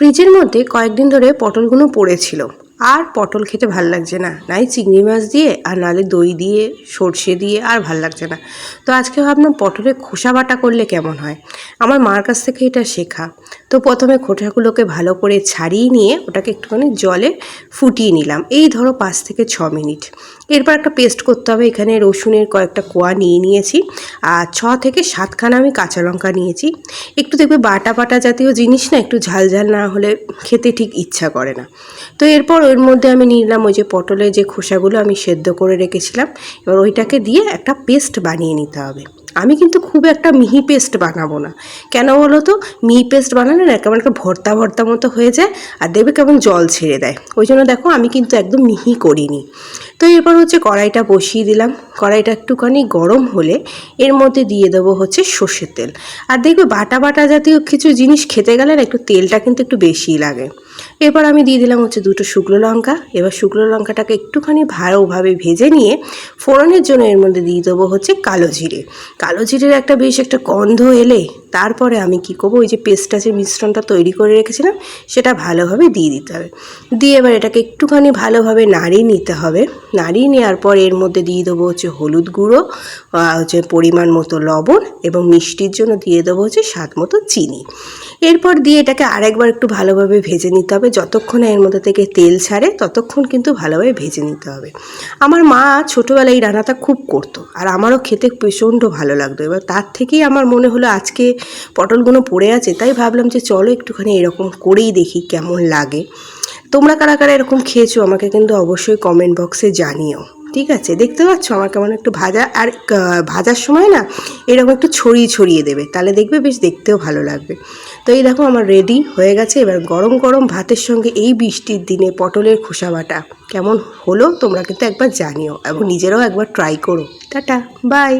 ফ্রিজের মধ্যে কয়েকদিন ধরে পটলগুলো পড়েছিল। আর পটল খেতে ভালো লাগছে না। নাই চিংড়ি মাছ দিয়ে আর নালে দই দিয়ে, সর্ষে দিয়ে আর ভালো লাগছে না। তো আজকে ভাবলাম পটলের খোসা বাটা করলে কেমন হয়? আমার মার কাছ থেকে এটা শেখা। তো প্রথমে খোসাগুলোকে ভালো করে ছাড়িয়ে নিয়ে ওটাকে একটুখানি জলে ফুটিয়ে নিলাম। এই ধরো পাঁচ থেকে ছ মিনিট। এরপর একটা পেস্ট করতে হবে। এখানে রসুনের কয়েকটা কোয়া নিয়ে নিয়েছি। আর ছ থেকে সাতখানা আমি কাঁচা লঙ্কা নিয়েছি। একটু দেখবে বাটা বাটা জাতীয় জিনিস না, একটু ঝাল ঝাল না হলে খেতে ঠিক ইচ্ছা করে না। তো এরপর ওর মধ্যে আমি নিলাম ওই যে পটলের যে খোসাগুলো আমি সেদ্ধ করে রেখেছিলাম। এবার ওইটাকে দিয়ে একটা পেস্ট বানিয়ে নিতে হবে। আমি কিন্তু খুব একটা মিহি পেস্ট বানাবো না। কেন বলো তো? মিহি পেস্ট বানালে না কেমন একটা ভর্তা ভর্তা মতো হয়ে যায় আর দেখবে কেমন জল ছেড়ে দেয়। ওই জন্য দেখো আমি কিন্তু একদম মিহি করিনি। তো এরপর হচ্ছে কড়াইটা বসিয়ে দিলাম। কড়াইটা একটুখানি গরম হলে এর মধ্যে দিয়ে দেবো হচ্ছে সর্ষের তেল। আর দেখবে বাটা বাটা জাতীয় কিছু জিনিস খেতে গেলে না একটু তেলটা কিন্তু একটু বেশিই লাগে। এরপর আমি দিয়ে দিলাম হচ্ছে দুটো শুকনো লঙ্কা। এবার শুকনো লঙ্কাটাকে একটুখানি ভালোভাবে ভেজে নিয়ে ফোড়নের জন্য এর মধ্যে দিয়ে দেবো হচ্ছে কালো জিরে। কালো জিরের একটা বেশ একটা গন্ধ এলে তারপরে আমি কি করব, ওই যে পেস্টটা যে মিশ্রণটা তৈরি করে রেখেছিলাম, সেটা ভালোভাবে দিয়ে দিতে হবে। দিয়ে এবার এটাকে একটুখানি ভালোভাবে নাড়িয়ে নিতে হবে। নাড়িয়ে নেওয়ার পর এর মধ্যে দিয়ে দেবো হচ্ছে হলুদ গুঁড়ো হচ্ছে পরিমাণ মতো লবণ এবং মিষ্টির জন্য দিয়ে দেবো হচ্ছে স্বাদ মতো চিনি। এরপর দিয়ে এটাকে আরেকবার একটু ভালোভাবে ভেজে নিতে হবে। যতক্ষণ এর মধ্যে থেকে তেল ছাড়ে, ততক্ষণ কিন্তু ভালোভাবে ভেজে নিতে হবে। আমার মা ছোটোবেলায় এই রান্নাটা খুব করতো আর আমারও খেতে প্রচণ্ড ভালো লাগতো। এবার তার থেকেই আমার মনে হলো আজকে পটলগুলো পড়ে আছে, তাই ভাবলাম যে চলো একটুখানি এরকম করেই দেখি কেমন লাগে। তোমরা কারা কারা এরকম খেয়েছো আমাকে কিন্তু অবশ্যই কমেন্ট বক্সে জানিও। ঠিক আছে, দেখতে পাচ্ছ আমার কেমন একটু ভাজা, আর ভাজার সময় না এরকম একটু ছড়িয়ে ছড়িয়ে দেবে, তাহলে দেখবে বেশ দেখতেও ভালো লাগবে। তো এই দেখো আমার রেডি হয়ে গেছে, এবার গরম গরম ভাতের সঙ্গে এই বৃষ্টির দিনে পটলের খোসা বাটা, কেমন হলো তোমরা কিন্তু একবার জানিও, এবং নিজেরাও একবার ট্রাই করো। Tata bye